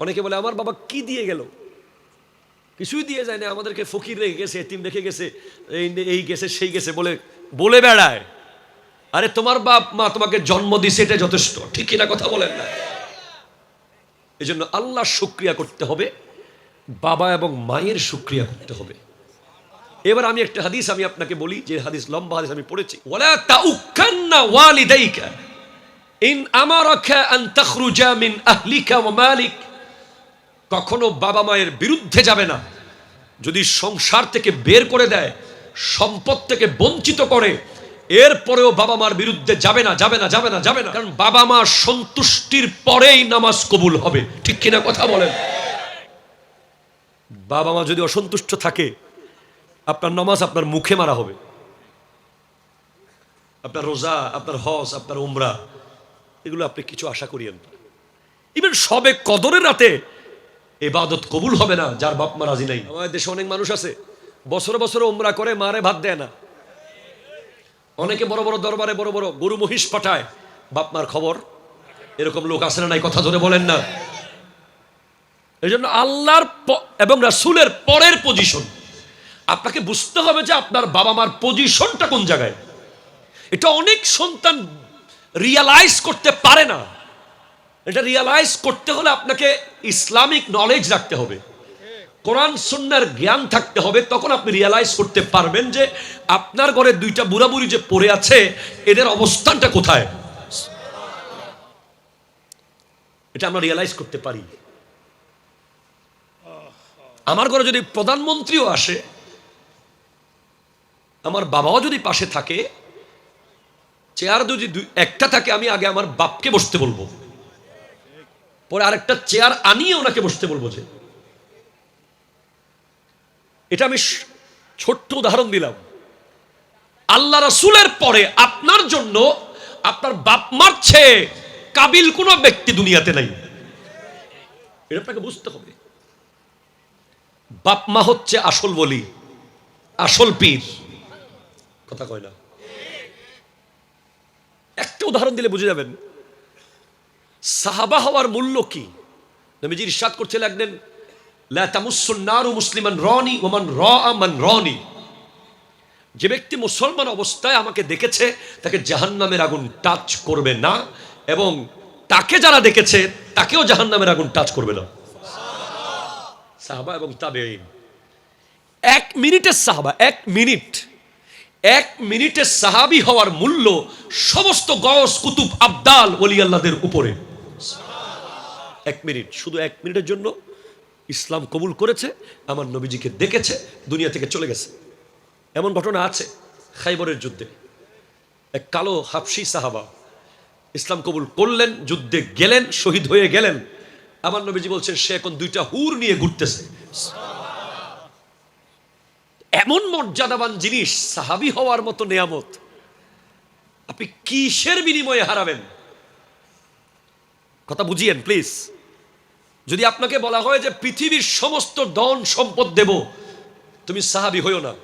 অনেকে বলে, আমার বাবা কি দিয়ে গেল? কিছুই দিয়ে যায় না, আমাদেরকে ফকির রেখে গেছে, এতিম রেখে গেছে, এই এই গেছে, সেই গেছে, বলে বলে বেড়ায়। আরে, তোমার বাপ মা তোমাকে জন্ম দিছে, এটা যথেষ্ট। ঠিক কিনা কথা বলেন না। এই জন্য আল্লাহ শুক্রিয়া করতে হবে, বাবা এবং মায়ের শুক্রিয়া করতে হবে। এবার আমি একটা হাদিস আমি আপনাকে বলি, যে হাদিস, লম্বা হাদিস আমি পড়েছি। ওয়ালা তাউক্কান্না ওয়ালিদাইকা ইন আমারাকা আন তাখরুজা মিন আহলিকা ওয়া মালিক কখনো বাবা মায়ের বিরুদ্ধে যাবে না। যদি সংসার থেকে বের করে দেয়, সম্পদ থেকে বঞ্চিত করে, এরপরেও বাবা মার বিরুদ্ধে যাবে না যাবে না যাবে না যাবে না। কারণ বাবা মা সন্তুষ্টির পরেই নামাজ কবুল হবে। ঠিক কিনা কথা বলেন? বাবা মা যদি অসন্তুষ্ট থাকে, আপনার নামাজ আপনার মুখে মারা হবে। আপনার রোজা, আপনার হজ, আপনার উমরা, এগুলো আপনি কিছু আশা করিয়েন ইভেন সবে কদরের রাতে এবাদত কবুল হবে না, যার বাপ মা রাজি নাই। আমাদের দেশে অনেক মানুষ আছে, বছরে বছরে উমরা করে, মারে ভাত দেয় না। অনেকে বড় বড় দরবারে বড় বড় গরু মহিষ পাঠায়, বাপ মার খবর, এরকম লোক আছে না নাই, কথা ধরে বলেন না। এই জন্য আল্লাহর এবং রাসুলের পরের পজিশন আপনাকে বুঝতে হবে যে আপনার বাবা মার পজিশনটা কোন জায়গায়। এটা অনেক সন্তান রিয়ালাইজ করতে পারে না। এটা রিয়ালাইজ করতে হলে আপনাকে ইসলামিক নলেজ রাখতে হবে। কোরআন, সুন্নার জ্ঞান থাকতে হবে, তখন আপনি রিয়ালাইজ করতে পারবেন যে আপনার ঘরে দুইটা বুড়াবুড়ি যে পড়ে আছে, এদের অবস্থানটা কোথায়? এটা আমরা রিয়ালাইজ করতে পারি। আমার ঘরে যদি প্রধানমন্ত্রীও আসে, আমার বাবাও যদি পাশে থাকে চেয়ার যদি একটা থাকে, আমি আগে আমার বাপকে বসতে বলব। পরে আরেকটা চেয়ার আনিয়ে ওনাকে বসতে বলব যে, এটা আমি ছোট্ট উদাহরণ দিলাম। আল্লাহ রাসূলের পরে আপনার জন্য আপনার বাপ মারছে কাবিল কোনো ব্যক্তি দুনিয়াতে নাই। এটা আপনাকে বুঝতে হবে। বাপ মা হচ্ছে আসল বলি, আসল পীর। কথা কয় না। একটা উদাহরণ দিলে বুঝে যাবেন সাহাবা হওয়ার মূল্য কি? নবীজি ইরশাদ করতে লাগলেন নারু মুসলিমান রনি ওমান র মান রনি। যে ব্যক্তি মুসলমান অবস্থায় আমাকে দেখেছে, তাকে জাহান্নামের আগুন টাচ করবে না এবং তাকে যারা দেখেছে, তাকেও জাহান্নামের আগুন টাচ করবে না। সাহাবা এবং তাবেঈন, এক মিনিটের সাহাবা, এক মিনিট, এক মিনিটের সাহাবি হওয়ার মূল্য সমস্ত গস কুতুব, আবদাল ওলি আল্লাহদের উপরে। এক মিনিট, শুধু এক মিনিটের জন্য ইসলাম কবুল করেছে, আমার নবীজিকে দেখেছে, দুনিয়া থেকে চলে গেছে। এমন ঘটনা আছে খাইবরের যুদ্ধে। এক কালো হাফসি সাহাবা ইসলাম কবুল করলেন, যুদ্ধে গেলেন, শহীদ হয়ে গেলেন। আমার নবীজি বলছেন, সে এখন দুইটা হুর নিয়ে ঘুরতেছে। এমন মর্যাদাবান জিনিস, সাহাবি হওয়ার মতো নেয়ামত। আপনি কিসের বিনিময়ে হারাবেন? কথা বুঝিয়েন প্লিজ যদি আপনাকে বলা হয় যে পৃথিবীর সমস্ত ধন সম্পদ দেব, তুমি সাহাবি হইও না।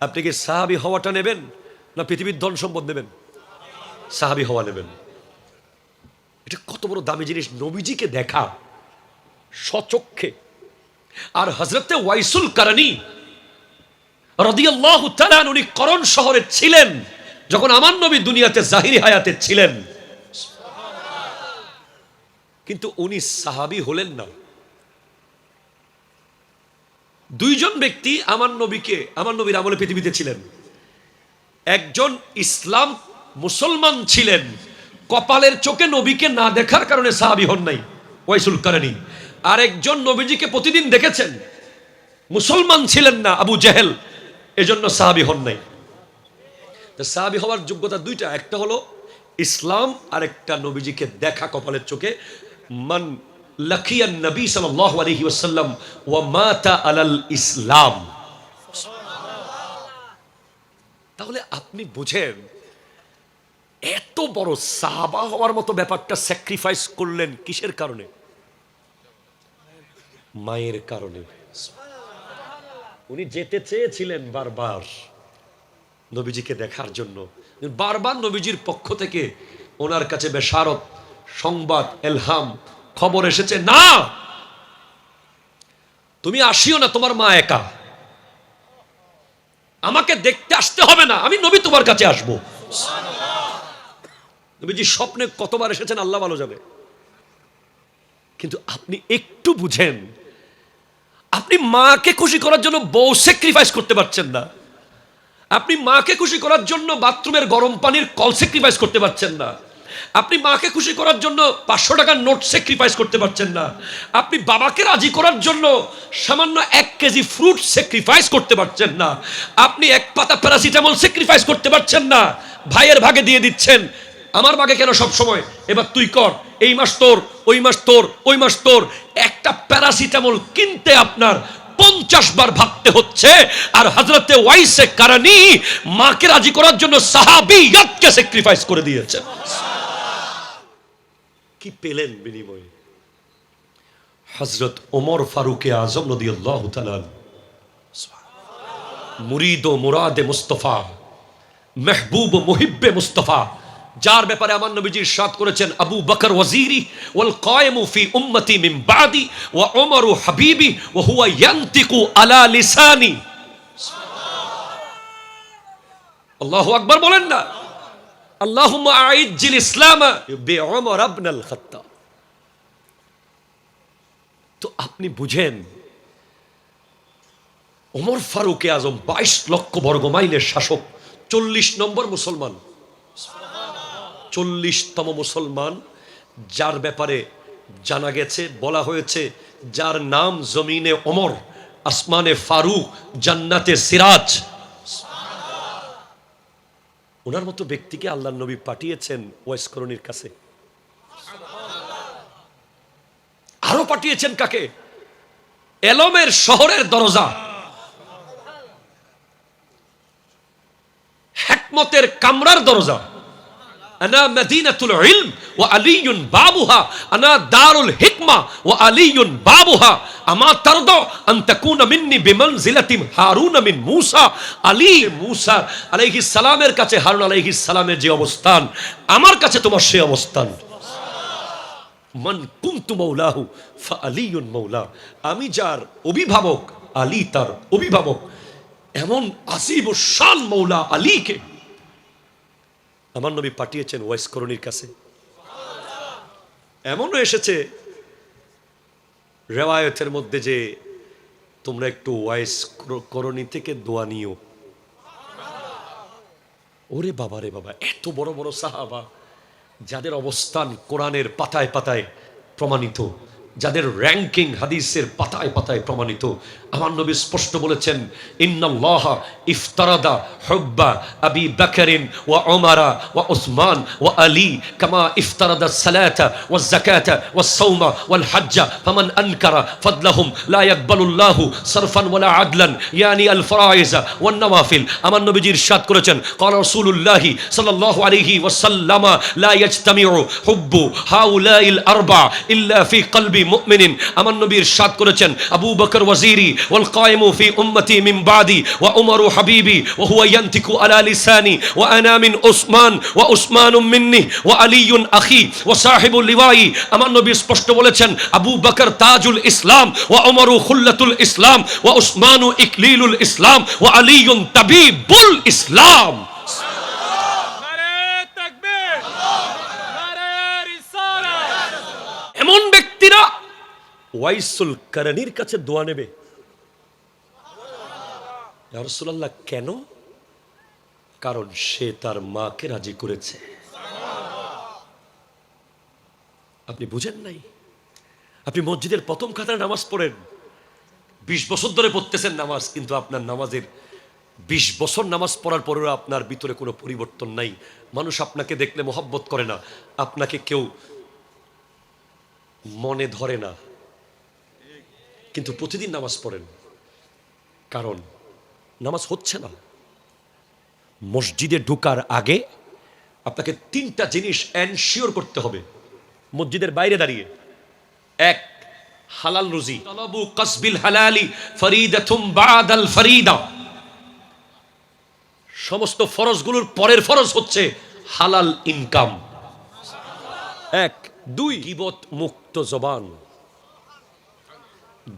আপনি কি সাহাবি হওয়াটা নেবেন না পৃথিবীর ধন সম্পদ নেবেন? সাহাবি হওয়া নেবেন। এটা কত বড় দামি জিনিস, নবীজিকে দেখা, সচক্ষে। আর হজরতে ওয়াইসুল কারানি রদিয়াল্লাহু তাআলা উনি করণ শহরে ছিলেন, যখন আমার নবী দুনিয়াতে জাহিরি হায়াতে ছিলেন। কিন্তু উনি সাহাবী হলেন না। দুইজন ব্যক্তি আমার নবীকে, আমার নবীর আমলে পৃথিবীতে ছিলেন। একজন ইসলাম মুসলমান ছিলেন। কপালের চোখে নবীকে না দেখার কারণে সাহাবি হন নাই, ওয়াইসুল কারানি। আর একজন নবীজিকে প্রতিদিন দেখেছেন, মুসলমান ছিলেন না আবু জেহেল, এজন্য সাহাবি হন নাই। সাহাবি হওয়ার যোগ্যতা দুইটা, একটা হলো ইসলাম আর একটা নবীজিকে দেখা কপালের চোখে। মান লাখিয়ান নবী সাল্লাল্লাহু আলাইহি ওয়াসাল্লাম ওয়া মাতা আলাল ইসলাম। তাহলে আপনি বুঝেন, এত বড় সাহাবা হওয়ার মতো ব্যাপারটা স্যাক্রিফাইস করলেন কিসের কারণে? মায়ের কারণে। উনি যেতে চেয়েছিলেন বারবার নবীজিকে দেখার জন্য। বারবার নবীজির পক্ষ থেকে ওনার কাছে বেশারত সংবাদ, এলহাম, খবর এসেছে, না! তুমি আসিও না, তোমার মা একা। আমাকে দেখতে আসতে হবে না, আমি নবী তোমার কাছে আসব। নবীজি, স্বপ্নে কতবার এসেছেন, আল্লাহ ভালো যাবে কিন্তু আপনি একটু বুঝেন, আপনি মাকে খুশি করার জন্য বউ স্যাক্রিফাইস করতে পারছেন না। আপনি মাকে খুশি করার জন্য বাথরুমের গরম পানির কল স্যাক্রিফাইস করতে পারছেন না। আপনি মাকে খুশি করার জন্য পাঁচশো টাকার নোট স্যাক্রিফাইস করতে পারছেন না। আপনি বাবাকে রাজি করার জন্য সামান্য এক কেজি ফ্রুট স্যাক্রিফাইস করতে পারছেন না। আপনি এক পাতা প্যারাসিটামল স্যাক্রিফাইস করতে পারছেন না। ভাইয়ের ভাগে দিয়ে দিচ্ছেন। আমার ভাগে কেন সব সময় এবার তুই কর। এই মাস তোর, ওই মাস তোর, ওই মাস তোর। একটা প্যারাসিটামল কিনতে আপনার পঞ্চাশ বার ভাবতে হচ্ছে। আর হজরতে ওয়াইসে কারানি মাকে রাজি করার জন্য সাহাবিয়াতকে স্যাক্রিফাইস করে দিয়েছেন। কি পেলেন বিনিময়ে? হজরত ওমর ফারুকে আজম নদী আল্লাহ মুরিদ ও মুরাদে মুস্তফা, মেহবুব ও মুহিব্বে মুস্তফা, যার ব্যাপারে আমার নবীজি ইরশাদ করেছেন, আবু বকর ওয়াজিরি, ওয়াল কায়েমু ফি উম্মতি মিন বাদি, ওয়া উমরু হাবিবি, ওয়া হুয়া ইয়ানতিকু আলা লিসানি। আল্লাহু আকবার বলেন না। তো আপনি বুঝেন, ওমর ফারুকে আজম বাইশ লক্ষ বর্গ মাইলের শাসক, চল্লিশ নম্বর মুসলমান। চল্লিশতম মুসলমান, যার ব্যাপারে জানা গেছে, বলা হয়েছে, যার নাম জমিনে ওমর, আসমানে ফারুক, জান্নাতে সিরাজ ওনার মতো ব্যক্তিকে আল্লাহ নবী পাঠিয়েছেন ওয়েসকরণীর কাছে। আরও পাঠিয়েছেন কাকে? এলমের শহরের দরজা। হেকমতের কামরার দরজা। আনা মাদিনাতুল ইলম ও আলিউন বাবুহা আনা দারুল হিকমা ও আলিউন বাবুহা আমা তারদ আন তাকুন মিন্নি বিমানজিলাতি হারুন মিন মূসা আলী মূসা আলাইহিস সালামের কাছে হারুন আলাইহিস সালামের যে অবস্থান আমার কাছে তোমার সেই অবস্থান মান কুন্তু মৌলাহু ফা আলিউন আমি যার অভিভাবক আলী তার অভিভাবক এমন আসিব শান মৌলা আলীকে আমার নবী পাঠিয়েছেন ওয়াইস করণীর কাছে। এমনও এসেছে রেওয়ায়তের মধ্যে যে তোমরা একটু ওয়াইস করণী থেকে দোয়া নিও। ওরে বাবা রে বাবা, এত বড় বড় সাহাবা, যাদের অবস্থান কোরআনের পাতায় পাতায় প্রমাণিত। যাদের র্যাঙ্কিং হাদিসের পাতায় পাতায় প্রমাণিত। আমার নবী স্পষ্ট বলেছেন, ইন্নাল্লাহ ইফতারাদা হব্বা আবি বাকারিন ওয়া ওমারা ওয়া ওসমান ওয়া আলী কামা ইফতারাদা সালাতা ওয়া যাকাতা ওয়া সাওমা ওয়াল হাজ্জা ফামান আনকারা ফাদলাহুম লা ইয়াকবালুল্লাহু সরফান ওয়ালা আদলান ইয়ানি আল ফারাইজা ওয়ান নওয়াফিল। আমার নবীজি ইরশাদ করেছেন, ক্বাল রাসূলুল্লাহ সাল্লাল্লাহু আলাইহি ওয়াসাল্লাম লা ইয়াজতামিউ হুব্বু হাউলাইল আরবা ইল্লা ফি কলবি মুমিনিন। আমার নবীর সাদ করেছেন, আবু বকর ওয়াজিরি ওয়াল কায়েমু ফি উম্মতি মিন বাদি ওয়া উমরু হাবিবি ওয়া হুয়া ইয়ান্তিকু আলা লিসানি ওয়া আনা মিন উসমান ওয়া উসমানুম মিন্নি ওয়া আলিয়ুন আখি ওয়া সাহিবুল লিওয়াই। আমার নবী স্পষ্ট বলেছেন, আবু বকর তাজুল ইসলাম ওয়া উমরু খুল্লাতুল ইসলাম ওয়া উসমানু ইকলিলুল ইসলাম ওয়া আলিয়ুন তাবিবুল ইসলাম। ওয়াইসুল কারানির কাছে দোয়া নেবে। রাসূলুল্লাহ, কেন? কারণ সে তার মাকে রাজি করেছে। আপনি বুঝেন নাই? আপনি মসজিদের প্রথম খাতায় নামাজ পড়েন। বিশ বছর ধরে পড়তেছেন নামাজ, কিন্তু আপনার নামাজের বিশ বছর নামাজ পড়ার পরেও আপনার ভিতরে কোনো পরিবর্তন নাই। মানুষ আপনাকে দেখলে মহব্বত করে না। আপনাকে কেউ মনে ধরে না। কিন্তু প্রতিদিন নামাজ পড়েন। কারণ নামাজ হচ্ছে না। মসজিদে ঢুকার আগে আপনাকে তিনটা জিনিস এনশিওর করতে হবে। মসজিদের বাইরে দাঁড়িয়ে। এক, হালাল রুজি। তলবু কসবিল হালালি ফরিদাতুম বাদাল ফরিদা। সমস্ত ফরজগুলোর পরের ফরজ হচ্ছে হালাল ইনকাম এক, দুই, গিবত মুক্ত জবান।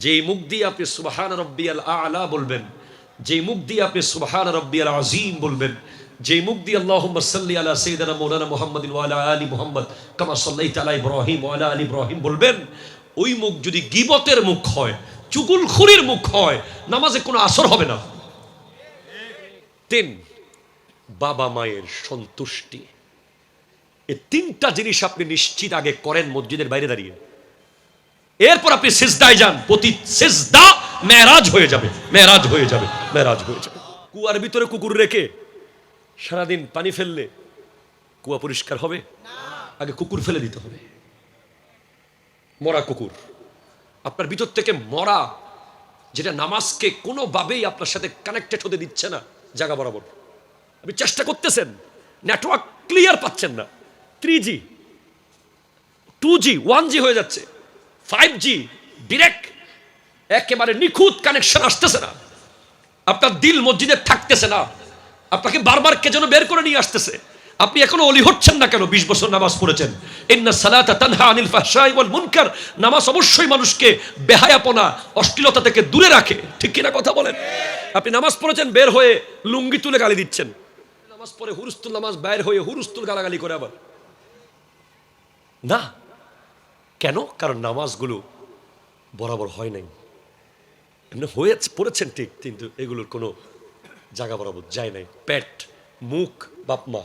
যেই মুখ দিয়ে আপনি সুবাহান রব্বিয়াল আলা বলবেন, যেই মুখ দিয়ে আপনি সুবাহান রব্বিয়াল আজিম বলবেন, যেই মুখ দিয়ে আল্লাহুম্মা সাল্লি আলা সাইয়্যিদিনা মাওলানা মুহাম্মাদিন ওয়া আলা মুহাম্মদ কামা সাল্লাইতা আলা ইব্রাহিম আলা আলি ইব্রাহিম বলবেন, ওই মুখ যদি গিবতের মুখ হয় চুগুলখুরির মুখ হয়, নামাজে কোনো আসর হবে না। তিন, বাবা মায়ের সন্তুষ্টি। এই তিনটা জিনিস আপনি নিশ্চিত আগে করেন মসজিদের বাইরে দাঁড়িয়ে। এরপর আপনি সিজদায় যান। প্রতি সিজদা মেরাজ হয়ে যাবে। মেরাজ হয়ে যাবে। মেরাজ হয়ে যাবে। কুয়ার ভিতরে কুকুর রেখে সারাদিন পানি ফেললে কুয়া পরিষ্কার হবে? আগে কুকুর ফেলে দিতে হবে। মরা কুকুর। আপনার ভিতর থেকে মরা, যেটা নামাজকে কোনোভাবেই আপনার সাথে কানেক্টেড হতে দিচ্ছে না, জায়গা বরাবর। আপনি চেষ্টা করতেছেন নেটওয়ার্ক ক্লিয়ার পাচ্ছেন না। Three G two G one G হয়ে যাচ্ছে। ফাইভ জি ডিরেক্ট একেবারে নিখুঁত কানেকশন আসতেছে না। আপনার দিল মসজিদে থাকতেছে না। আপনাকে বারবার কে যেন বের করে নিয়ে আসতেছে। আপনি এখনও অলি হচ্ছেন না কেন? বিশ বছর নামাজ পড়েছেন। ইন্না সালাতা তানহা আনিল ফাহশাই মুনকার। নামাজ অবশ্যই মানুষকে বেহায়াপনা, অশ্লীলতা থেকে দূরে রাখে। ঠিক কিনা কথা বলেন? আপনি নামাজ পড়েছেন, বের হয়ে লুঙ্গি তুলে গালি দিচ্ছেন। নামাজ পড়ে হুরুস্তুল নামাজ, বাইর হয়ে হুরুস্তুল গালাগালি করে আবার। না। কেন? কারণ নামাজগুলো বরাবর হয় নাই। এমনি পড়েছেন ঠিক, কিন্তু এগুলোর কোনো জায়গা বরাবর যায় নাই। পেট, মুখ, বাপ, মা।